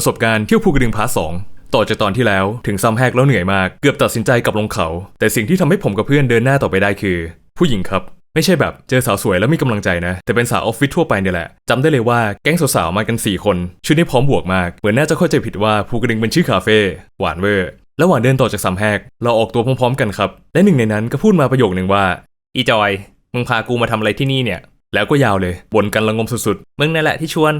ประสบการณ์เที่ยวภูกระดึงพาร์ทสองต่อจากตอนที่แล้วถึงซ้ำแหกแล้วเหนื่อยมากเกือบตัดสินใจกลับลงเขา แต่สิ่งที่ทำให้ผมกับเพื่อนเดินหน้าต่อไปได้คือ ผู้หญิงครับ ไม่ใช่แบบเจอสาวสวยแล้วมีกำลังใจนะ แต่เป็นสาวออฟฟิศทั่วไปเนี่ยแหละจำได้เลยว่าแก๊งสาวๆมากัน 4 คน ชุดนี้พร้อมบวกมาก เหมือนน่าจะเข้าใจผิดว่าภูกระดึงเป็นชื่อคาเฟ่หวานเวอร์ระหว่างเดินต่อจากซ้ำแหกเราออกตัวพร้อมๆกันครับและหนึ่งในนั้นก็พูดมาประโยคหนึ่งว่าอีจอยมึงพากูมาทำอะไรที่นี่เนี่ย แล้วก็ยาวเลยบ่นกันระงมสุดๆมึงนั่นแหละที่ชวน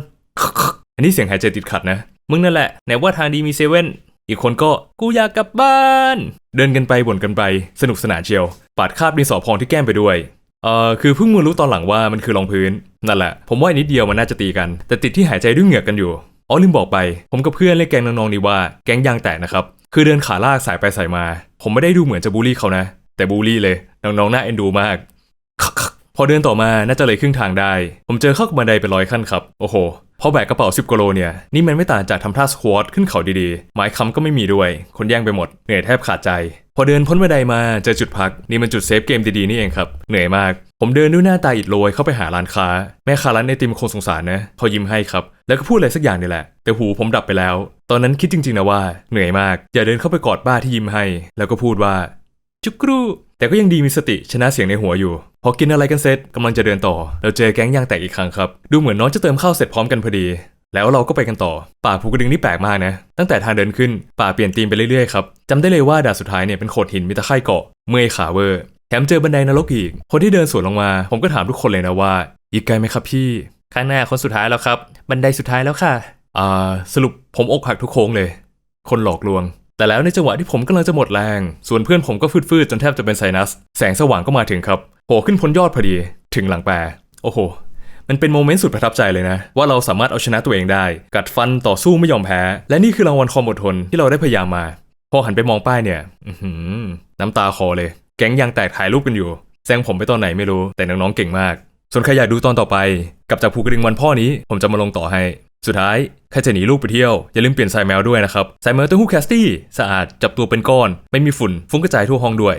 อันนี้เสียงหายใจติดขัดนะ มึงนั่นแหละไหนว่าทางดีมีเซเว่นอีกคนก็กูอยากกลับบ้าน เดินกันไปบ่นกันไป สนุกสนานเชียว ปาดคาบดินสอพองที่แก้มไปด้วยเอ่อคือเพิ่งมารู้ตอนหลังว่ามันคือรองพื้น นั่นแหละ ผมว่านิดเดียวมันน่าจะตีกัน แต่ติดที่หายใจด้วยเหงือกกันอยู่อ๋อลืมบอกไป ผมกับเพื่อนเรียกแก๊งน้องๆนี่ว่าแก๊งยางแตกนะครับ คือเดินขาลากสายไปสายมา ผมไม่ได้ดูเหมือนจะบูลลี่เขานะ แต่บูลลี่เลย น้องๆน่าเอ็นดูมาก พอเดินต่อมาน่าจะเลยครึ่งทางได้ ผมเจอเข้ากับบันไดเป็นร้อยขั้นครับ โอ้โห พอแบกกระเป๋า 10กิโลเนี่ยนี่มันไม่ต่างจากทำท่าสควอตขึ้นเขาดีๆ ไม้ค้ำก็ไม่มีด้วย คนแย่งไปหมด เหนื่อยแทบขาดใจ พอเดินพ้นบันไดมาเจอจุดพัก นี่มันจุดเซฟเกมดีๆนี่เองครับ เหนื่อยมาก ผมเดินด้วยหน้าตาอิดโรยเข้าไปหาร้านค้า แม่ค้าร้านไอติมคงสงสารนะเขายิ้มให้ครับ แล้วก็พูดอะไรสักอย่างนี่แหละ แต่หูผมดับไปแล้ว ตอนนั้นคิดจริงๆนะว่าเหนื่อยมาก อย่าเดินเข้าไปกอดบ้าที่ยิ้มให้ แล้วก็พูดว่าจุกรูแต่ก็ยังดีมีสติชนะเสียงในหัวอยู่ พอกินอะไรกันเสร็จกำลังจะเดินต่อ เราเจอแก๊งยางแตกอีกครั้งครับ ดูเหมือนน้องจะเติมข้าวเสร็จพร้อมกันพอดี แล้วเราก็ไปกันต่อ ป่าภูกระดึงนี่แปลกมากนะ ตั้งแต่ทางเดินขึ้น ป่าเปลี่ยนธีมไปเรื่อยๆครับจำได้เลยว่าด่านสุดท้ายเนี่ยเป็นโขดหินมีตะไคร่เกาะ เมื่อยขาเวอร์แถมเจอบันไดนรกอีก คนที่เดินสวนลงมา ผมก็ถามทุกคนเลยนะว่า อีกไกลไหมครับพี่ข้างหน้าคนสุดท้ายแล้วครับ บันไดสุดท้ายแล้วค่ะ อ่า สรุปผมอกหักทุกโค้งเลย คนหลอกลวง แต่แล้วในจังหวะที่ผมกำลังจะหมดแรง ส่วนเพื่อนผมก็ฟืดๆจนแทบจะเป็นไซนัส แสงสว่างก็มาถึงครับ โผล่ขึ้นพ้นยอดพอดี ถึงหลังแปร โอ้โห มันเป็นโมเมนต์สุดประทับใจเลยนะ ว่าเราสามารถเอาชนะตัวเองได้ กัดฟันต่อสู้ไม่ยอมแพ้ และนี่คือรางวัลความอดทนที่เราได้พยายามมา พอหันไปมองป้ายเนี่ยน้ำตาคอเลย แก๊งยางแตกถ่ายรูปกันอยู่แซงผมไปตอนไหนไม่รู้แต่น้องๆเก่งมาก ส่วนใครอยากดูตอนต่อไป กับจากภูกระดึงวันพ่อนี้ผมจะมาลงต่อให้ สุดท้ายใครจะหนีลูกไปเที่ยว อย่าลืมเปลี่ยนสายแมวด้วยนะครับสายแมวต้าหู้แคสตี้สะอาดจับตัวเป็นก้อน ไม่มีฝุ่นฟุ้งกระจายทั่วห้องด้วย